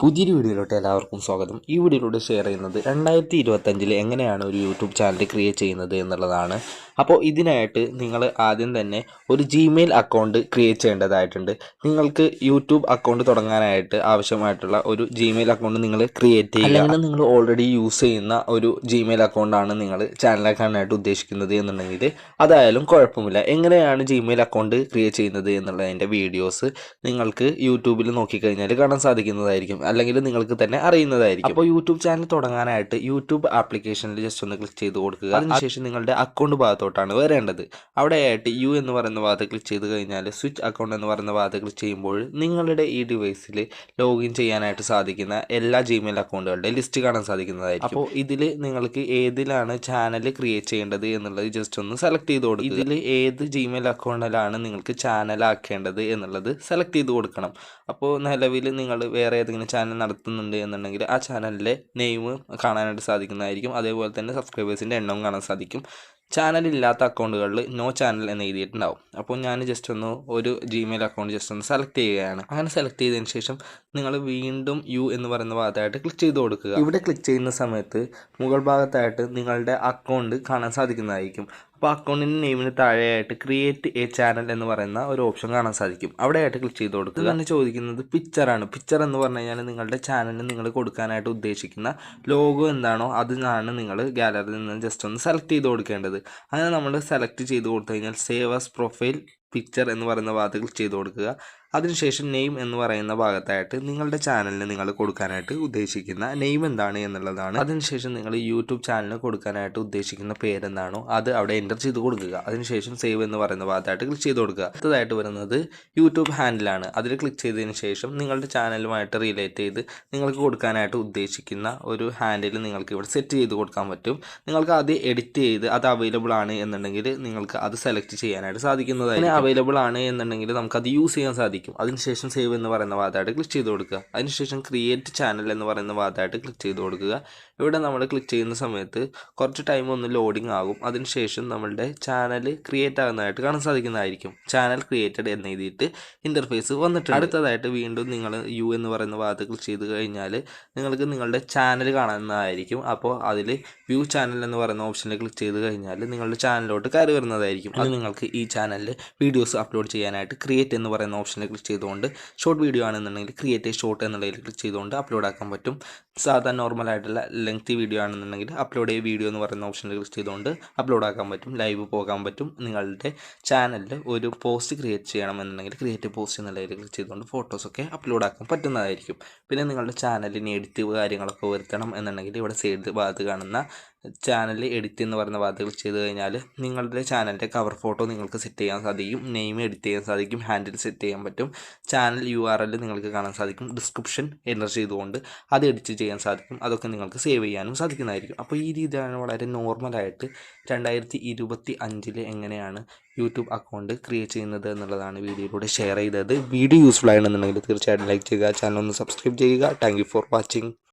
പുതിയൊരു വീഡിയോയിലോട്ട് എല്ലാവർക്കും സ്വാഗതം. ഈ വീഡിയോയിലൂടെ ഷെയർ ചെയ്യുന്നത് രണ്ടായിരത്തി ഇരുപത്തഞ്ചിൽ എങ്ങനെയാണ് ഒരു യൂട്യൂബ് ചാനൽ ക്രിയേറ്റ് ചെയ്യുന്നത് എന്നുള്ളതാണ്. അപ്പോൾ ഇതിനായിട്ട് നിങ്ങൾ ആദ്യം തന്നെ ഒരു ജിമെയിൽ അക്കൗണ്ട് ക്രിയേറ്റ് ചെയ്യേണ്ടതായിട്ടുണ്ട്. നിങ്ങൾക്ക് യൂട്യൂബ് അക്കൗണ്ട് തുടങ്ങാനായിട്ട് ആവശ്യമായിട്ടുള്ള ഒരു ജിമെയിൽ അക്കൗണ്ട് നിങ്ങൾ ക്രിയേറ്റ് ചെയ്യുക. അല്ലെങ്കിൽ നിങ്ങൾ ഓൾറെഡി യൂസ് ചെയ്യുന്ന ഒരു ജിമെയിൽ അക്കൗണ്ടാണ് നിങ്ങൾ ചാനലാക്കാനായിട്ട് ഉദ്ദേശിക്കുന്നത് എന്നുണ്ടെങ്കിൽ അതായാലും കുഴപ്പമില്ല. എങ്ങനെയാണ് ജിമെയിൽ അക്കൗണ്ട് ക്രിയേറ്റ് ചെയ്യുന്നത് എന്നുള്ളതിന്റെ വീഡിയോസ് നിങ്ങൾക്ക് യൂട്യൂബിൽ നോക്കിക്കഴിഞ്ഞാൽ കാണാൻ സാധിക്കുന്നതായിരിക്കും. അല്ലെങ്കിൽ നിങ്ങൾക്ക് തന്നെ അറിയുന്നതായിരിക്കും. അപ്പോൾ യൂട്യൂബ് ചാനൽ തുടങ്ങാനായിട്ട് യൂട്യൂബ് ആപ്ലിക്കേഷനിൽ ജസ്റ്റ് ഒന്ന് ക്ലിക്ക് ചെയ്ത് കൊടുക്കുക. അതിനുശേഷം നിങ്ങളുടെ അക്കൗണ്ട് ഭാഗത്തോട്ടാണ് വരേണ്ടത്. അവിടെയായിട്ട് യു എന്ന് പറയുന്ന ഭാഗത്ത് ക്ലിക്ക് ചെയ്ത് കഴിഞ്ഞാൽ സ്വിച്ച് അക്കൗണ്ട് എന്ന് പറയുന്ന ഭാഗത്ത് ക്ലിക്ക് ചെയ്യുമ്പോൾ നിങ്ങളുടെ ഈ ഡിവൈസിൽ ലോഗിൻ ചെയ്യാനായിട്ട് സാധിക്കുന്ന എല്ലാ ജിമെയിൽ അക്കൗണ്ടുകളുടെ ലിസ്റ്റ് കാണാൻ സാധിക്കുന്നതായിരിക്കും. അപ്പോൾ ഇതിൽ നിങ്ങൾക്ക് ഏതിലാണ് ചാനൽ ക്രിയേറ്റ് ചെയ്യേണ്ടത് എന്നുള്ളത് ജസ്റ്റ് ഒന്ന് സെലക്ട് ചെയ്ത് കൊടുക്കുക. ഇതിൽ ഏത് ജിമെയിൽ അക്കൗണ്ടിലാണ് നിങ്ങൾക്ക് ചാനൽ ആക്കേണ്ടത് എന്നുള്ളത് സെലക്ട് ചെയ്ത് കൊടുക്കണം. അപ്പോൾ നിലവിൽ നിങ്ങൾ വേറെ ഏതെങ്കിലും ചാനൽ നടത്തുന്നുണ്ട് എന്നുണ്ടെങ്കിൽ ആ ചാനലിലെ നെയിം കാണാനായിട്ട് സാധിക്കുന്നതായിരിക്കും. അതേപോലെ തന്നെ സബ്സ്ക്രൈബേഴ്സിന്റെ എണ്ണവും കാണാൻ സാധിക്കും. ചാനൽ ഇല്ലാത്ത അക്കൗണ്ടുകളിൽ നോ ചാനൽ എന്ന് എഴുതിയിട്ടുണ്ടാവും. അപ്പോൾ ഞാൻ ജസ്റ്റ് ഒന്ന് ഒരു ജിമെയിൽ അക്കൗണ്ട് ജസ്റ്റ് ഒന്ന് സെലക്ട് ചെയ്യുകയാണ്. അങ്ങനെ സെലക്ട് ചെയ്തതിന് ശേഷം നിങ്ങൾ വീണ്ടും യു എന്ന് പറയുന്ന ഭാഗത്തായിട്ട് ക്ലിക്ക് ചെയ്ത് കൊടുക്കുക. ഇവിടെ ക്ലിക്ക് ചെയ്യുന്ന സമയത്ത് മുകൾ ഭാഗത്തായിട്ട് നിങ്ങളുടെ അക്കൗണ്ട് കാണാൻ സാധിക്കുന്നതായിരിക്കും. അപ്പോൾ അക്കൗണ്ടിന്റെ നെയിമിന് താഴെയായിട്ട് ക്രിയേറ്റ് എ ചാനൽ എന്ന് പറയുന്ന ഒരു ഓപ്ഷൻ കാണാൻ സാധിക്കും. അവിടെയായിട്ട് ക്ലിക്ക് ചെയ്ത് കൊടുക്കുക. തന്നെ ചോദിക്കുന്നത്. പിക്ചറാണ് പിക്ചർ എന്ന് പറഞ്ഞു കഴിഞ്ഞാൽ നിങ്ങളുടെ ചാനലിന് നിങ്ങൾ കൊടുക്കാനായിട്ട് ഉദ്ദേശിക്കുന്ന ലോഗോ എന്താണോ അതിനാണ് നിങ്ങൾ ഗാലറിയിൽ നിന്ന് ജസ്റ്റ് ഒന്ന് സെലക്ട് ചെയ്ത് കൊടുക്കേണ്ടത്. അങ്ങനെ നമ്മൾ സെലക്ട് ചെയ്ത് കൊടുത്തു കഴിഞ്ഞാൽ സേവ് ആസ് പ്രൊഫൈൽ പിക്ചർ എന്ന് പറയുന്ന ഭാഗത്ത് ക്ലിക്ക് ചെയ്ത് കൊടുക്കുക. അതിനുശേഷം നെയിം എന്ന് പറയുന്ന ഭാഗത്തായിട്ട് നിങ്ങളുടെ ചാനലിന് നിങ്ങൾ കൊടുക്കാനായിട്ട് ഉദ്ദേശിക്കുന്ന നെയിം എന്താണ് എന്നുള്ളതാണ്. അതിനുശേഷം നിങ്ങൾ യൂട്യൂബ് ചാനലിന് കൊടുക്കാനായിട്ട് ഉദ്ദേശിക്കുന്ന പേരെന്താണോ അത് അവിടെ എന്റർ ചെയ്ത് കൊടുക്കുക. അതിനുശേഷം സേവ് എന്ന് പറയുന്ന ഭാഗത്തായിട്ട് ക്ലിക്ക് ചെയ്ത് കൊടുക്കുക. അടുത്തതായിട്ട് വരുന്നത് യൂട്യൂബ് ഹാൻഡിലാണ് അതിൽ ക്ലിക്ക് ചെയ്തതിന് ശേഷം നിങ്ങളുടെ ചാനലുമായിട്ട് റിലേറ്റ് ചെയ്ത് നിങ്ങൾക്ക് കൊടുക്കാനായിട്ട് ഉദ്ദേശിക്കുന്ന ഒരു ഹാൻഡിൽ നിങ്ങൾക്ക് ഇവിടെ സെറ്റ് ചെയ്ത് കൊടുക്കാൻ പറ്റും. നിങ്ങൾക്ക് അത് എഡിറ്റ് ചെയ്ത് അത് അവൈലബിൾ ആണ് എന്നുണ്ടെങ്കിൽ നിങ്ങൾക്ക് അത് സെലക്ട് ചെയ്യാനായിട്ട് സാധിക്കുന്നതായിരിക്കും. അവൈലബിൾ ആണ് എന്നുണ്ടെങ്കിൽ നമുക്ക് അത് യൂസ് ചെയ്യാൻ സാധിക്കും. അതിനുശേഷം സേവ് എന്ന് പറയുന്ന ഭാഗത്തായിട്ട് ക്ലിക്ക് ചെയ്ത് കൊടുക്കുക. അതിനുശേഷം ക്രിയേറ്റ് ചാനൽ എന്ന് പറയുന്ന ഭാഗത്തായിട്ട് ക്ലിക്ക് ചെയ്ത് കൊടുക്കുക. ഇവിടെ നമ്മൾ ക്ലിക്ക് ചെയ്യുന്ന സമയത്ത് കുറച്ച് ടൈം ഒന്ന് ലോഡിംഗ് ആകും. അതിനുശേഷം നമ്മളുടെ ചാനൽ ക്രിയേറ്റ് ആകുന്നതായിട്ട് കാണാൻ സാധിക്കുന്നതായിരിക്കും. ചാനൽ ക്രിയേറ്റഡ് എന്ന് എഴുതിയിട്ട് ഇന്റർഫേസ് വന്നിട്ടുണ്ട്. അടുത്തതായിട്ട് വീണ്ടും നിങ്ങൾ യു എന്ന് പറയുന്ന ഭാഗത്ത് ക്ലിക്ക് ചെയ്ത് കഴിഞ്ഞാൽ നിങ്ങൾക്ക് നിങ്ങളുടെ ചാനൽ കാണുന്നതായിരിക്കും. അപ്പോൾ അതിൽ വ്യൂ ചാനൽ എന്ന് പറയുന്ന ഓപ്ഷനിൽ ക്ലിക്ക് ചെയ്ത് കഴിഞ്ഞാൽ നിങ്ങളുടെ ചാനലിലോട്ട് കയറി വരുന്നതായിരിക്കും. അത് നിങ്ങൾക്ക് ഈ ചാനലിൽ വീഡിയോസ് അപ്ലോഡ് ചെയ്യാനായിട്ട് ക്രിയേറ്റ് എന്ന് പറയുന്ന ഓപ്ഷനിൽ ക്ലിക്ക് ചെയ്തുകൊണ്ട് ഷോർട്ട് വീഡിയോ ആണെന്നുണ്ടെങ്കിൽ ക്രിയേറ്റ് ഷോർട്ട് എന്നുള്ളതിൽ ക്ലിക്ക് ചെയ്തുകൊണ്ട് അപ്ലോഡ് ആക്കാൻ പറ്റും. സാധാ നോർമൽ ആയിട്ടുള്ള ലെങ്തി വീഡിയോ ആണെന്നുണ്ടെങ്കിൽ അപ്ലോഡ് ചെയ്യ വീഡിയോ എന്ന് പറയുന്ന ഓപ്ഷനിൽ ക്ലിക്ക് ചെയ്തുകൊണ്ട് അപ്ലോഡ് ആക്കാൻ പറ്റും. ലൈവ് പോകാൻ പറ്റും. നിങ്ങളുടെ ചാനലിൽ ഒരു പോസ്റ്റ് ക്രിയേറ്റ് ചെയ്യണമെന്നുണ്ടെങ്കിൽ ക്രിയേറ്റ് പോസ്റ്റ് എന്നുള്ളതിൽ ക്ലിക്ക് ചെയ്തുകൊണ്ട് ഫോട്ടോസൊക്കെ അപ്ലോഡ് ആക്കാൻ പറ്റുന്നതായിരിക്കും. പിന്നെ നിങ്ങളുടെ ചാനലിന് എഡിറ്റ് കാര്യങ്ങളൊക്കെ വരുത്തണം എന്നുണ്ടെങ്കിൽ ഇവിടെ സൈഡ് ഭാഗത്ത് കാണുന്ന ചാനൽ എഡിറ്റ് എന്ന് പറയുന്ന വാർത്തകൾ ചെയ്ത് കഴിഞ്ഞാൽ നിങ്ങളുടെ ചാനലിന്റെ കവർ ഫോട്ടോ നിങ്ങൾക്ക് സെറ്റ് ചെയ്യാൻ സാധിക്കും നെയിം എഡിറ്റ് ചെയ്യാൻ സാധിക്കും ഹാൻഡിൽ സെറ്റ് ചെയ്യാൻ പറ്റും ചാനൽ യു ആർ എൽ നിങ്ങൾക്ക് കാണാൻ സാധിക്കും ഡിസ്ക്രിപ്ഷൻ എന്റർ ചെയ്തുകൊണ്ട് അത് എഡിറ്റ് ചെയ്യാൻ സാധിക്കും അതൊക്കെ നിങ്ങൾക്ക് സേവ് ചെയ്യാനും സാധിക്കുന്നതായിരിക്കും. അപ്പോൾ ഈ രീതിയാണ് വളരെ നോർമലായിട്ട് രണ്ടായിരത്തി ഇരുപത്തി അഞ്ചിൽ എങ്ങനെയാണ് യൂട്യൂബ് അക്കൗണ്ട് ക്രിയേറ്റ് ചെയ്യുന്നത് എന്നുള്ളതാണ് വീഡിയോയിലൂടെ ഷെയർ ചെയ്തത്. വീഡിയോ യൂസ്ഫുൾ ആണെന്നുണ്ടെങ്കിൽ തീർച്ചയായിട്ടും ലൈക്ക് ചെയ്യുക ചാനൽ ഒന്ന് സബ്സ്ക്രൈബ് ചെയ്യുക. Thank for watching